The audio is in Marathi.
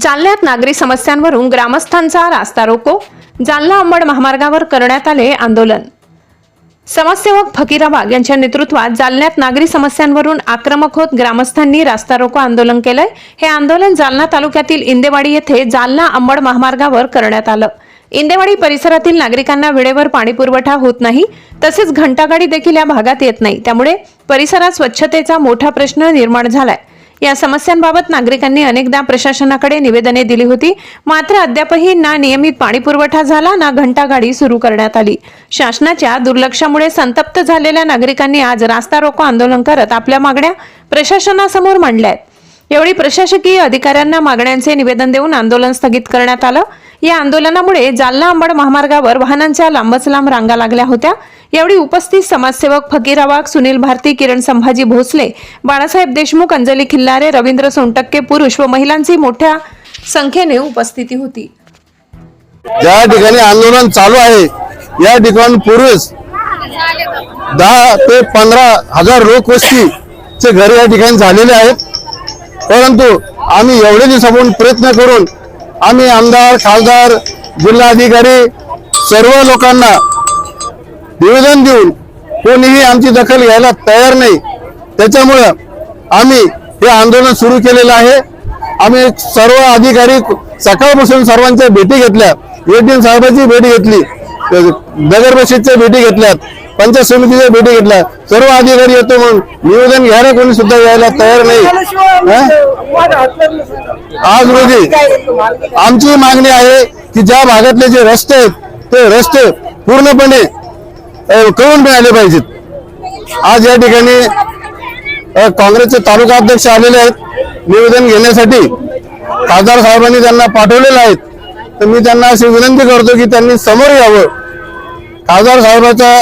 जालन्यात नागरी समस्यांवरून ग्रामस्थांचा रास्ता रोको. जालना अंबड महामार्गावर करण्यात आले आंदोलन. समाजसेवक फकीराबाग यांच्या नेतृत्वात जालन्यात नागरी समस्यांवरून आक्रमक होत ग्रामस्थांनी रास्ता रोको आंदोलन केलंय. हे आंदोलन जालना तालुक्यातील इंदेवाडी येथे जालना अंबड महामार्गावर करण्यात आलं. इंदेवाडी परिसरातील नागरिकांना वेळेवर पाणी पुरवठा होत नाही. तसेच घंटागाडी देखील या भागात येत नाही. त्यामुळे परिसरात स्वच्छतेचा मोठा प्रश्न निर्माण झालाय. या समस्यांबाबत नागरिकांनी अनेकदा प्रशासनाकडे निवेदने दिली होती. मात्र अद्यापही ना नियमित पाणी पुरवठा झाला ना घंटागाडी सुरू करण्यात आली. शासनाच्या दुर्लक्षामुळे संतप्त झालेल्या नागरिकांनी आज रास्ता रोको आंदोलन करत आपल्या मागण्या प्रशासनासमोर मांडल्या आहेत यावेळी प्रशासकीय अधिकाऱ्यांना मागण्यांचे निवेदन देऊन आंदोलन स्थगित करण्यात आलं. या आंदोलनामुळे जालना अंबड महामार्गावर वाहनांच्या लांबच लांब रांगा लागल्या होत्या. यावेळी उपस्थित समाजसेवक फकीरा वाघ सुनील भारती किरण संभाजी भोसले बाळासाहेब देशमुख अंजली खिल्लारे रवींद्र सोनटक्के पुरुष व महिलांची मोठ्या संख्येने उपस्थिती होती. ज्या ठिकाणी आंदोलन चालू आहे या ठिकाणी पुरुष दहा ते पंधरा हजार लोकवस्तीचे घर या ठिकाणी झालेले आहेत. परंतु आम्ही एवढे दिवसापासून प्रयत्न करून आम्ही आमदार खासदार जिल्हाधिकारी सर्व लोकांना निवेदन देऊन कोणीही आमची दखल घ्यायला तयार नाही. त्याच्यामुळं आम्ही हे आंदोलन सुरू केलेलं आहे. आम्ही सर्व अधिकारी सकाळपासून सर्वांच्या भेटी घेतल्या. एटीएम साहेबांची भेट घेतली. नगर परिषदच्या भेटी घेतल्यात. पंचायत समितीच्या भेटी घेतल्या. सर्व अधिकारी येतो म्हणून निवेदन घ्यायला कोणी सुद्धा यायला तयार नाही. आज रोजी आमची मागणी आहे की ज्या भागातले जे रस्ते आहेत ते रस्ते पूर्णपणे कळून करून मिळाले पाहिजेत. आज या ठिकाणी काँग्रेसचे तालुका अध्यक्ष आलेले आहेत. निवेदन घेण्यासाठी खासदार साहेबांनी त्यांना पाठवलेलं आहेत तर मी त्यांना अशी विनंती करतो की त्यांनी समोर यावं. खासदार साहेबाच्या